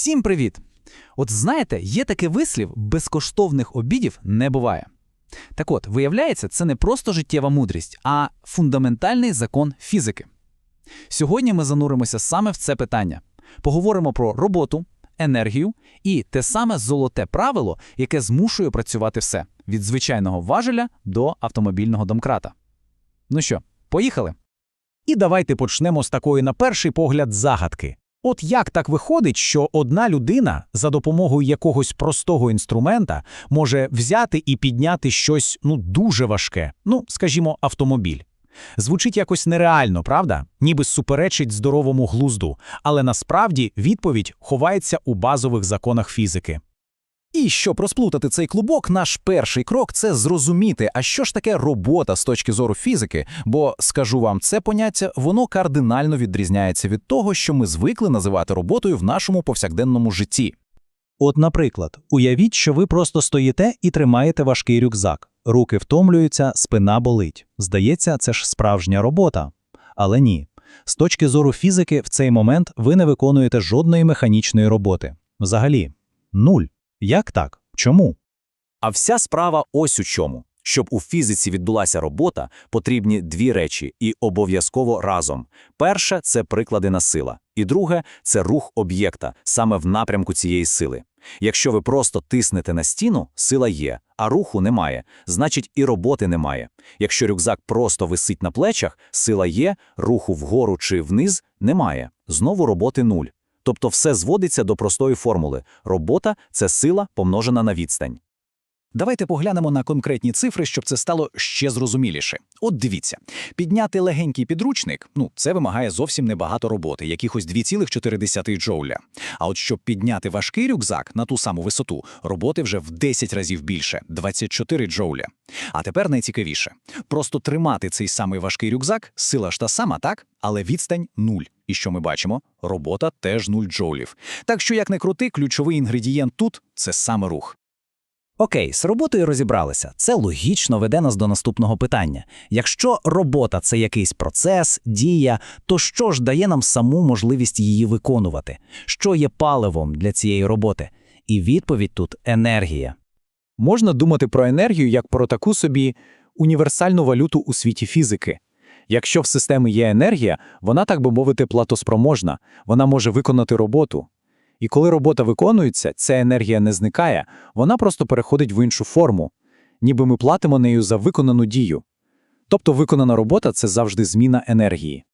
Всім привіт! От знаєте, є такий вислів: безкоштовних обідів не буває. Так от, виявляється, це не просто життєва мудрість, а фундаментальний закон фізики. Сьогодні ми зануримося саме в це питання. Поговоримо про роботу, енергію і те саме золоте правило, яке змушує працювати все від звичайного важеля до автомобільного домкрата. Ну що, поїхали? І давайте почнемо з такої, на перший погляд, загадки. От як так виходить, що одна людина за допомогою якогось простого інструмента може взяти і підняти щось ну дуже важке, ну скажімо, автомобіль. Звучить якось нереально, правда? Ніби суперечить здоровому глузду, але насправді відповідь ховається у базових законах фізики. І щоб розплутати цей клубок, наш перший крок це зрозуміти, а що ж таке робота з точки зору фізики, бо скажу вам, це поняття воно кардинально відрізняється від того, що ми звикли називати роботою в нашому повсякденному житті. От, наприклад, уявіть, що ви просто стоїте і тримаєте важкий рюкзак. Руки втомлюються, спина болить. Здається, це ж справжня робота. Але ні. З точки зору фізики, в цей момент ви не виконуєте жодної механічної роботи. Взагалі, нуль. Як так? Чому? А вся справа ось у чому. Щоб у фізиці відбулася робота, потрібні дві речі і обов'язково разом. Перше це прикладена сила, і друге це рух об'єкта саме в напрямку цієї сили. Якщо ви просто тиснете на стіну, сила є, а руху немає, значить і роботи немає. Якщо рюкзак просто висить на плечах, сила є, руху вгору чи вниз немає. Знову роботи нуль. Тобто все зводиться до простої формули: робота це сила помножена на відстань. Давайте поглянемо на конкретні цифри, щоб це стало ще зрозуміліше. От дивіться, підняти легенький підручник, ну це вимагає зовсім небагато роботи, якихось 2,4 джоуля. А от щоб підняти важкий рюкзак на ту саму висоту, роботи вже в 10 разів більше 24 джоуля. А тепер найцікавіше: просто тримати цей самий важкий рюкзак, сила ж та сама, так, але відстань нуль. І що ми бачимо? Робота теж 0 джоулів. Так що, як не крути, ключовий інгредієнт тут це саме рух. Окей, з роботою розібралися. Це логічно веде нас до наступного питання. Якщо робота це якийсь процес, дія, то що ж дає нам саму можливість її виконувати? Що є паливом для цієї роботи? І відповідь тут енергія. Можна думати про енергію як про таку собі універсальну валюту у світі фізики. Якщо в системі є енергія, вона, так би мовити, платоспроможна, вона може виконати роботу. І коли робота виконується, ця енергія не зникає, вона просто переходить в іншу форму, ніби ми платимо нею за виконану дію. Тобто виконана робота це завжди зміна енергії.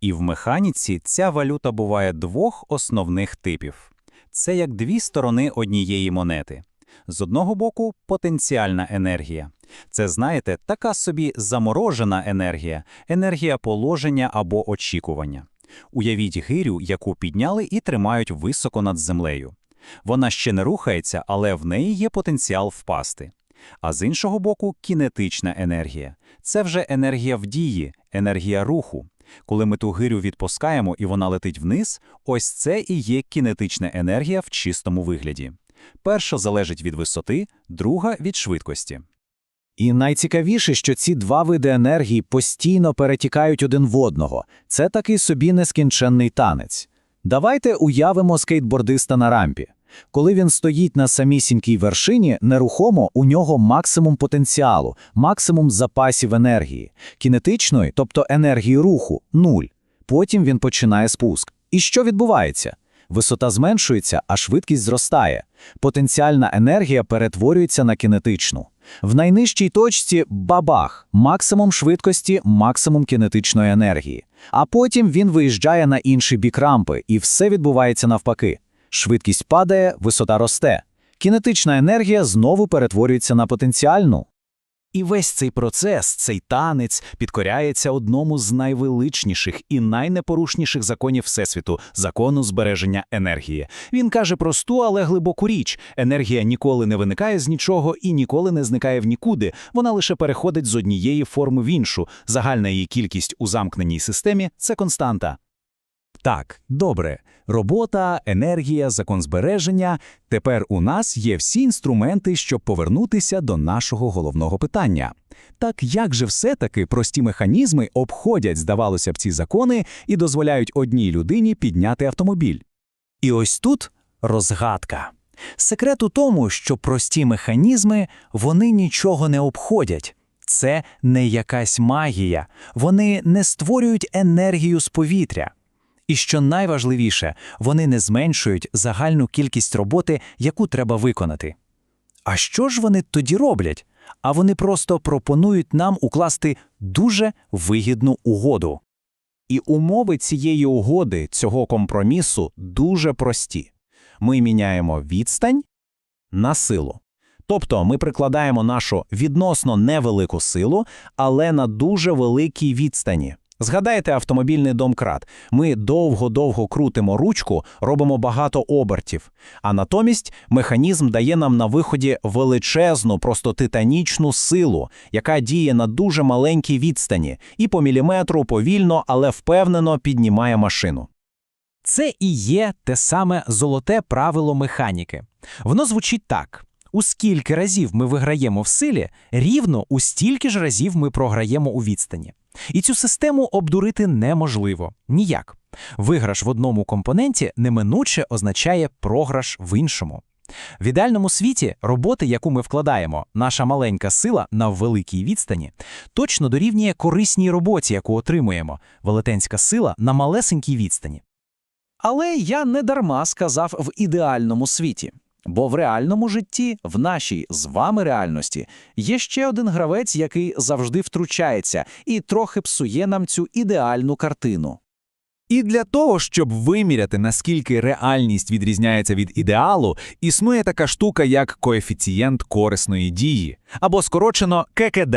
І в механіці ця валюта буває двох основних типів. Це як дві сторони однієї монети. З одного боку, потенціальна енергія. Це, знаєте, така собі заморожена енергія, енергія положення або очікування. Уявіть гирю, яку підняли і тримають високо над землею. Вона ще не рухається, але в неї є потенціал впасти. А з іншого боку, кінетична енергія. Це вже енергія в дії, енергія руху. Коли ми ту гирю відпускаємо і вона летить вниз, ось це і є кінетична енергія в чистому вигляді. Перша залежить від висоти, друга від швидкості. І найцікавіше, що ці два види енергії постійно перетікають один в одного. Це такий собі нескінченний танець. Давайте уявимо скейтбордиста на рампі. Коли він стоїть на самісінькій вершині, нерухомо у нього максимум потенціалу, максимум запасів енергії, кінетичної, тобто енергії руху нуль. Потім він починає спуск. І що відбувається? Висота зменшується, а швидкість зростає. Потенціальна енергія перетворюється на кінетичну. В найнижчій точці бабах, максимум швидкості, максимум кінетичної енергії. А потім він виїжджає на інший бік рампи, і все відбувається навпаки. Швидкість падає, висота росте. Кінетична енергія знову перетворюється на потенціальну. І весь цей процес, цей танець підкоряється одному з найвеличніших і найнепорушніших законів Всесвіту закону збереження енергії. Він каже просту, але глибоку річ: енергія ніколи не виникає з нічого і ніколи не зникає в нікуди. Вона лише переходить з однієї форми в іншу. Загальна її кількість у замкненій системі це константа. Так, добре. Робота, енергія, закон збереження. Тепер у нас є всі інструменти, щоб повернутися до нашого головного питання. Так як же все-таки прості механізми обходять, здавалося б, ці закони і дозволяють одній людині підняти автомобіль? І ось тут розгадка. Секрет у тому, що прості механізми вони нічого не обходять. Це не якась магія, вони не створюють енергію з повітря. І що найважливіше, вони не зменшують загальну кількість роботи, яку треба виконати. А що ж вони тоді роблять? А вони просто пропонують нам укласти дуже вигідну угоду. І умови цієї угоди, цього компромісу дуже прості. Ми міняємо відстань на силу. Тобто ми прикладаємо нашу відносно невелику силу, але на дуже великій відстані. Згадайте автомобільний домкрат. Ми довго-довго крутимо ручку, робимо багато обертів, а натомість механізм дає нам на виході величезну, просто титанічну силу, яка діє на дуже маленькій відстані і по міліметру повільно, але впевнено піднімає машину. Це і є те саме золоте правило механіки. Воно звучить так: у скільки разів ми виграємо в силі, рівно у стільки ж разів ми програємо у відстані. І цю систему обдурити неможливо ніяк. Виграш в одному компоненті неминуче означає програш в іншому. В ідеальному світі роботи, яку ми вкладаємо, наша маленька сила на великій відстані, точно дорівнює корисній роботі, яку отримуємо, велетенська сила на малесенькій відстані. Але я не дарма сказав в ідеальному світі. Бо в реальному житті, в нашій з вами реальності, є ще один гравець, який завжди втручається і трохи псує нам цю ідеальну картину. І для того, щоб виміряти, наскільки реальність відрізняється від ідеалу, існує така штука, як коефіцієнт корисної дії, або скорочено ККД.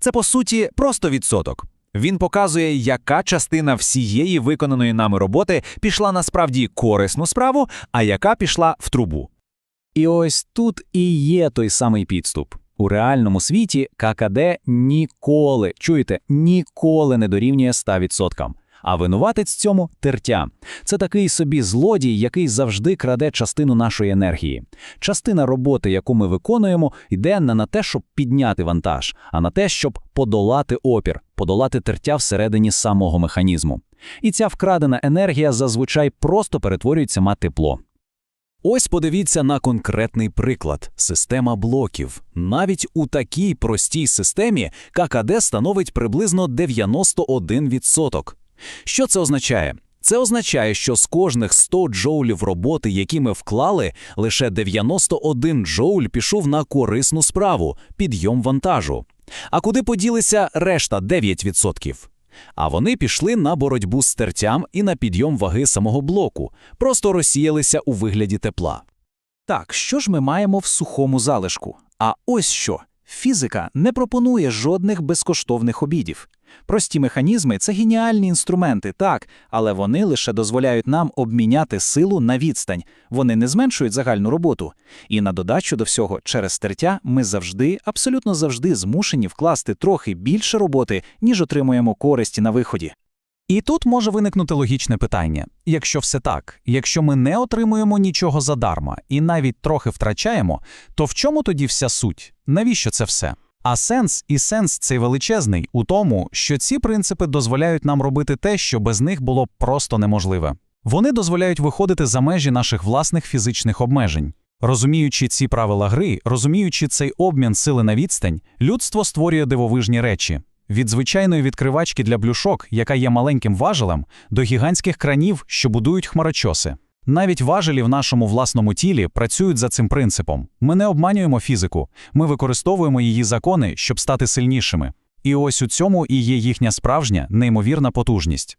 Це, по суті, просто відсоток. Він показує, яка частина всієї виконаної нами роботи пішла на справді корисну справу, а яка пішла в трубу. І ось тут і є той самий підступ. У реальному світі ККД ніколи, чуєте, ніколи не дорівнює 100%. А винуватець цьому тертя. Це такий собі злодій, який завжди краде частину нашої енергії. Частина роботи, яку ми виконуємо, йде не на те, щоб підняти вантаж, а на те, щоб подолати опір, подолати тертя всередині самого механізму. І ця вкрадена енергія зазвичай просто перетворюється на тепло. Ось подивіться на конкретний приклад – система блоків. Навіть у такій простій системі ККД становить приблизно 91%. Що це означає? Це означає, що з кожних 100 джоулів роботи, які ми вклали, лише 91 джоуль пішов на корисну справу – підйом вантажу. А куди поділися решта 9%? А вони пішли на боротьбу з тертям і на підйом ваги самого блоку, просто розсіялися у вигляді тепла. Так, що ж ми маємо в сухому залишку? А ось що. Фізика не пропонує жодних безкоштовних обідів. Прості механізми це геніальні інструменти, так, але вони лише дозволяють нам обміняти силу на відстань. Вони не зменшують загальну роботу. І на додачу до всього, через тертя ми завжди, абсолютно завжди змушені вкласти трохи більше роботи, ніж отримуємо користі на виході. І тут може виникнути логічне питання: якщо все так, якщо ми не отримуємо нічого задарма і навіть трохи втрачаємо, то в чому тоді вся суть? Навіщо це все? А сенс і сенс цей величезний у тому, що ці принципи дозволяють нам робити те, що без них було б просто неможливе. Вони дозволяють виходити за межі наших власних фізичних обмежень. Розуміючи ці правила гри, розуміючи цей обмін сили на відстань, людство створює дивовижні речі. Від звичайної відкривачки для блюшок, яка є маленьким важелем, до гігантських кранів, що будують хмарочоси. Навіть важелі в нашому власному тілі працюють за цим принципом. Ми не обманюємо фізику, ми використовуємо її закони, щоб стати сильнішими. І ось у цьому і є їхня справжня, неймовірна потужність.